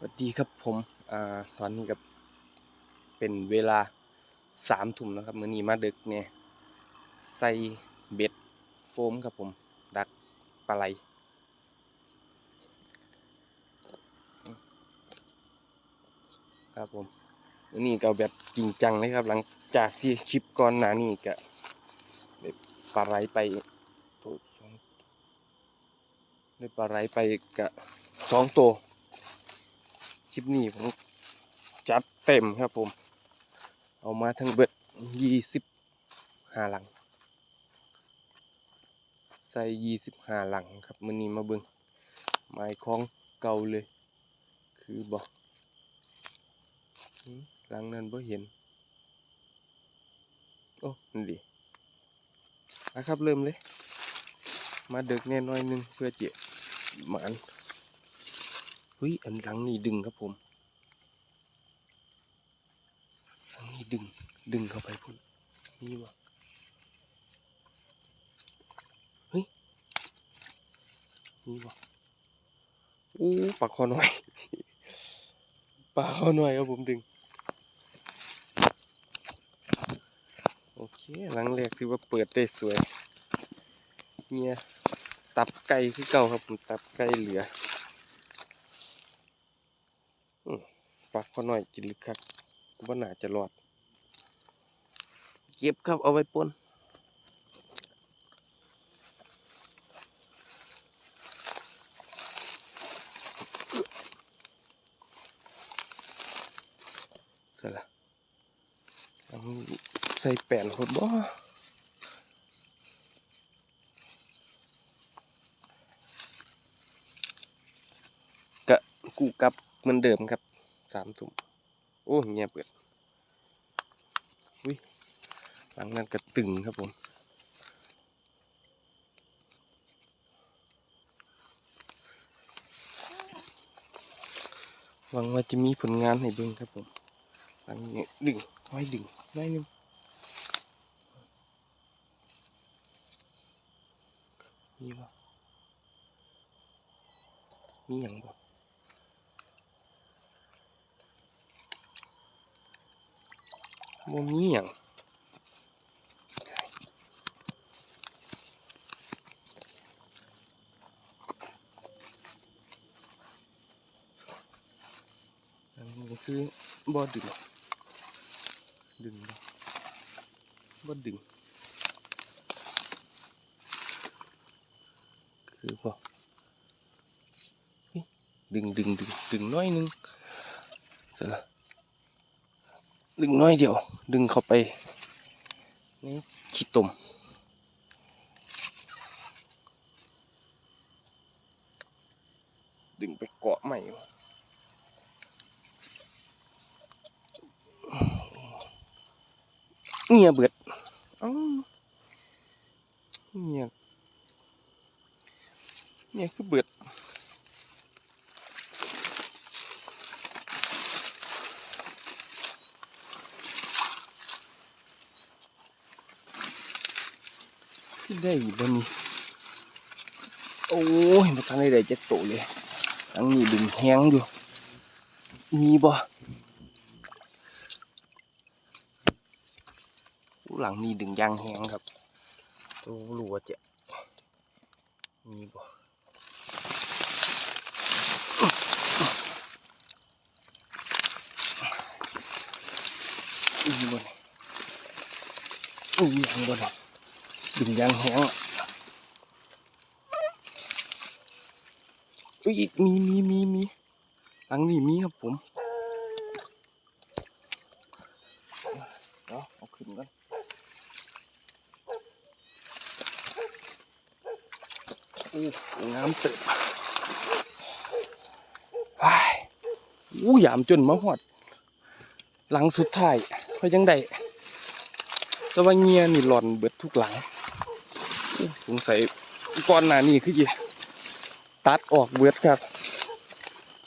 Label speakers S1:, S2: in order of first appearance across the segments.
S1: สวัสดีครับผมอ่าตอนนี้ก็เป็นเวลาสามทุ่มนะครับมื้อนี้มาดึกเนี่ยใส่เบ็ดโฟมครับผม ดักปลาไหลครับผมมื้อนี้ก็แบบจริงจังเลยครับ หลังจากที่คลิปก่อนหน้านี้ก็ได้ปลาไหลไปตัวสองได้ปลาไหลไปกะสองตัว ลิปนี้ผมจัดเต็มครับผม เอามาทั้งเบิดยี่สิบห้าหลัง ใส่ยี่สิบห้าหลังครับมันนี้มาเบิงไม้ของเก่าเลย คือบอกหลังนั้นบ่เห็น โอ้นั่นดีนะครับเริ่มเลย มาเดึกแน่น้อยหนึงเพื่อเจะหมาน เฮ้ยอันหลังนี่ดึงครับผมหลังนี่ดึง ดึงเข้าไปพุ่นนี่วะเฮ้ยนี่วะอู้ปากคอหน่อยปากคอหน่อยครับผมดึง โอเคหลังแรกถือว่าเปิดได้สวย เนี่ย ตับไก่คือเก่าครับผมตับไก่เหลือ ปากพอหน่อยกินลึกครับว่าน่าจะรอด เก็บครับเอาไว้ปนเสร็จละอันนี้ใส่แป้นโคตรบ่กะกูกลับเหมือนเดิมครับ สามทุ่มโอ้เงียบเปิดอุ้ยหลังนั้นก็ตึงครับผมหวังว่าจะมีผลงานให้เบิ่งครับผมหลังนี้ดึงไว้ดึงไว้นึงมีบ่มีอย่างบ่ บ่มีหยังอันนี้คือบ่ดึงดึงบ่บ่ดึงคือบ่เฮ้ยดึงดึงดึงดึงน้อยหนึงเสร็จละ ดึงน้อยเดียว ดึงเข้าไปนี่ขี้ตุ่มดึงไปเกาะใหม่เงียเบิดอ้าเงียเงียคือเบิด ได้บ่นี่โอ้ยมาทันได้ได้จักโตเลยทั้งนี้ดึงแห้งอยู่ มีบ่อู้หลังนี้ดึงยางแห้งครับโอ้รู้ว่าจะมีบ่มีบ่นี่มีหยังบ่นี่ ดึงยางแหงอะอุ้ยมีมีมีมีหลังนี้มีครับผมเดี๋ยวเอาขึ้นก่อนอู้งามเติบไอ้ายอู้ยามจนมาหอด หลังสุดท้ายเพราะยังได้แต่ว่าเงียนี่หล่อนเบิดทุกหลัง สงสัยก่อนหนานี้คือจีตัดออกเบิดครับ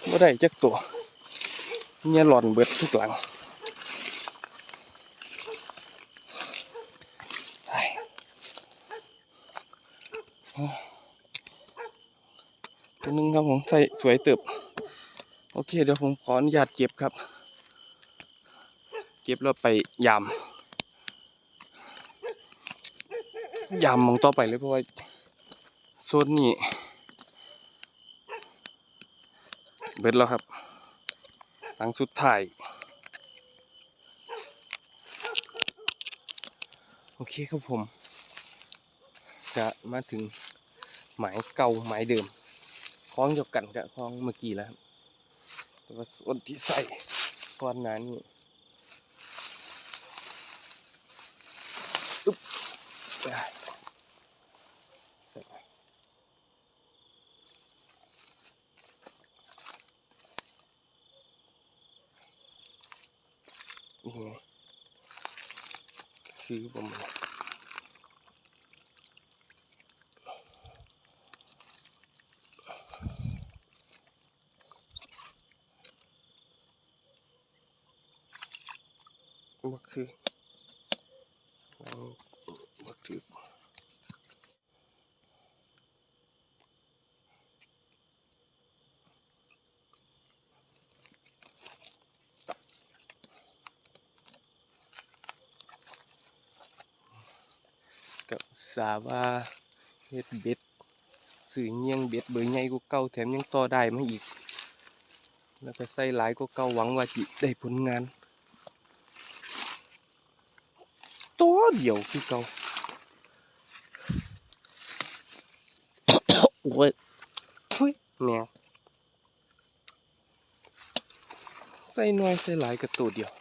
S1: ไม่ได้จักตัวเงียหล่อนเบิดทุกหลังไอ้ตัวหนึงครับผมใส่สวยเติบ โอเคเดี๋ยวผมขออนุญาตเก็บครับ เก็บแล้วไปยำ ยำมองต่อไปเลยเพราะว่าโซนนี้เบ็ดแล้วครับหลังสุดท้าย โอเคครับผม จะมาถึงหมายเก่าหมายเดิมคล้องเดียวกันกับคล้องเมื่อกี้แล้วครับแต่ว่าส่วนที่ใส่ก้อนหนานี้อึ๊บได้ใส่ไป นี่คือประมาณว่าคือเอาว่าถือาว่าเฮ็ดเบ็ดสื่อเงี้ยงเบ็ดเบอร์ใหญ่กว่าเก่าแถมยังต่อได้มาอีก แล้วก็ใส่หลายกว่าเก่าหวังว่าจิได้ผลงานตัวเดียวคือเก่าโอ้ยเฮ้ยแมวใส่น้อยใส่หลายกับตัวเดียว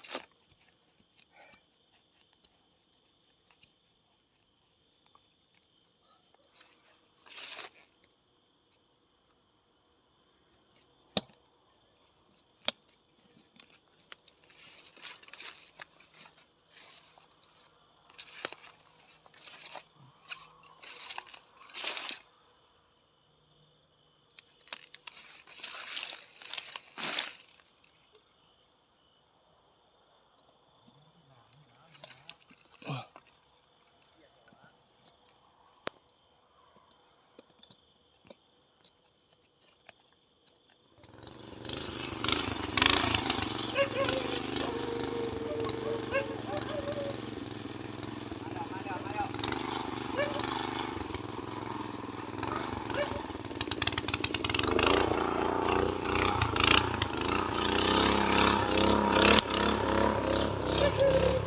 S1: Yeah.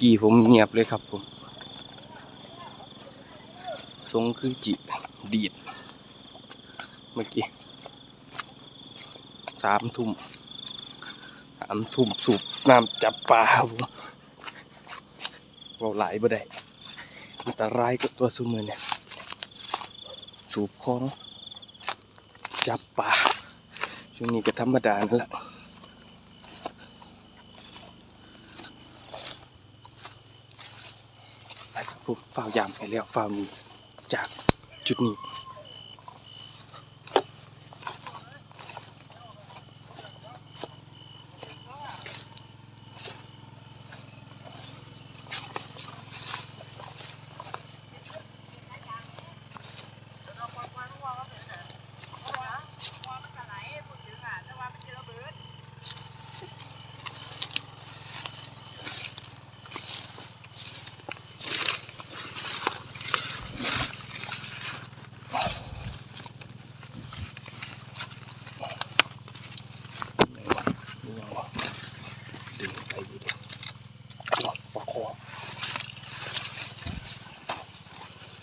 S1: กี้ผมเงียบเลยครับผมทรงคือจิดีด เมื่อกี้สามทุ่มสามทุ่มสูบน้ำจับปลาผมเราหลายบ่ได้อันตรายกับตัวซุมือเนี่ย สูบคลองจับปลาช่วงนี้ก็ธรรมดานั่นแหละ ไปครับ ผมฝ้าวยามไปแล้วฝ้าวนี้จากจุดนี้วะนี่ยังวะดึงไปอยู่ดิหลอดประคอ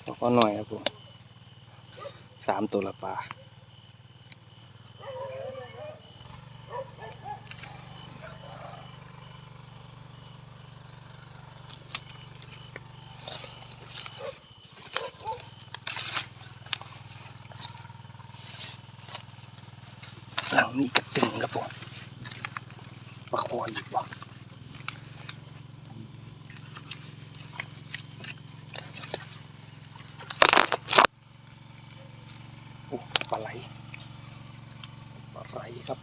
S1: ประคอ หน่อยครับผมสามตัวละปลา หลังนี้กระตึงครับผมประคออีกบ่โอ้ ปลาไหลปลาไหลครับ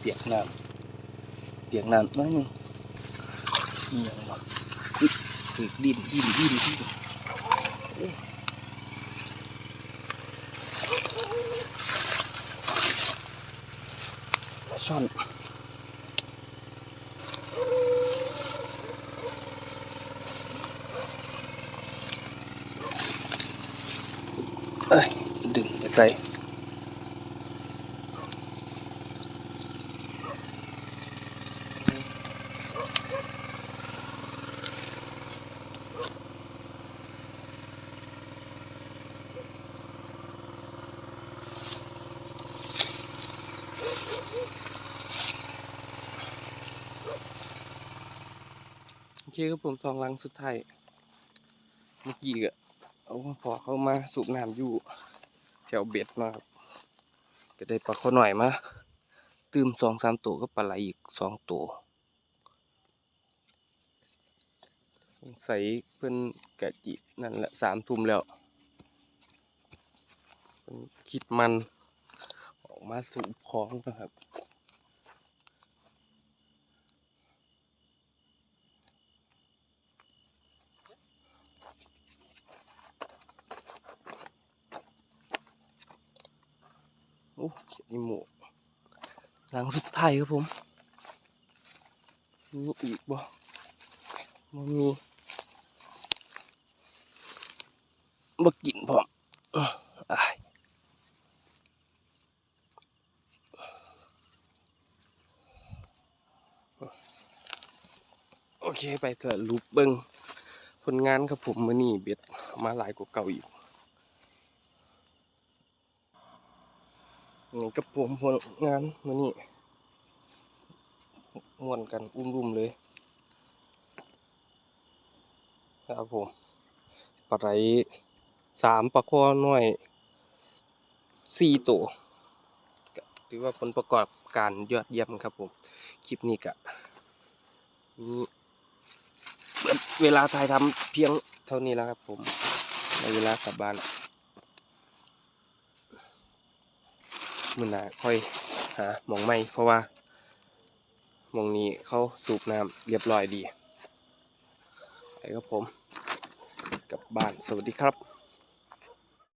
S1: เปียกน้ำเปียกน้ำน้อยหนึงนี่ยังวะอุ๊ยถึกดินดินดินดินโอ้ช่อน เอ้กลโอเคครับผมสองลังสุดท้ายเมื่อกี้ก็เอาพอเข้ามาสูบน้ำอยู่แถวเบ็ดเนาะครับก็ได้ปลาข้อหน่อยมาตื่มสองสามตัวก็ปลาไหลอีกสองตัวสงสัยเพิ่อนกะจินั่นแหละสามทุ่มแล้วคิดมันออกมาสูบของนะครับ โอ้ยหมูหลังสุดท้ายครับผมมีอีกบ่มันมีบ่กินพร้อมอื้ออ้ายโอเคไปเถอะรูปเบิงผลงานครับผมมือนี้เบ็ดมาหลายกว่าเก่าอีก นี่กับผมผลงานมื้อนี้ม่วนกันอุ้มรุมเลยครับผมปลาไหลสามปลาคอน้อยสี่ตัวถือว่าผลประกอบการยอดเยี่ยมครับผม คลิปนี้ก็มีเวลาถ่ายทำเพียงเท่านี้แล้วครับผมในเวลากลับบ้าน มันน่าค่อยหาหมองไม่เพราะว่าหมองนี้เขาสูบน้ำเรียบร้อยดีไปครับผม กลับบ้านสวัสดีครับ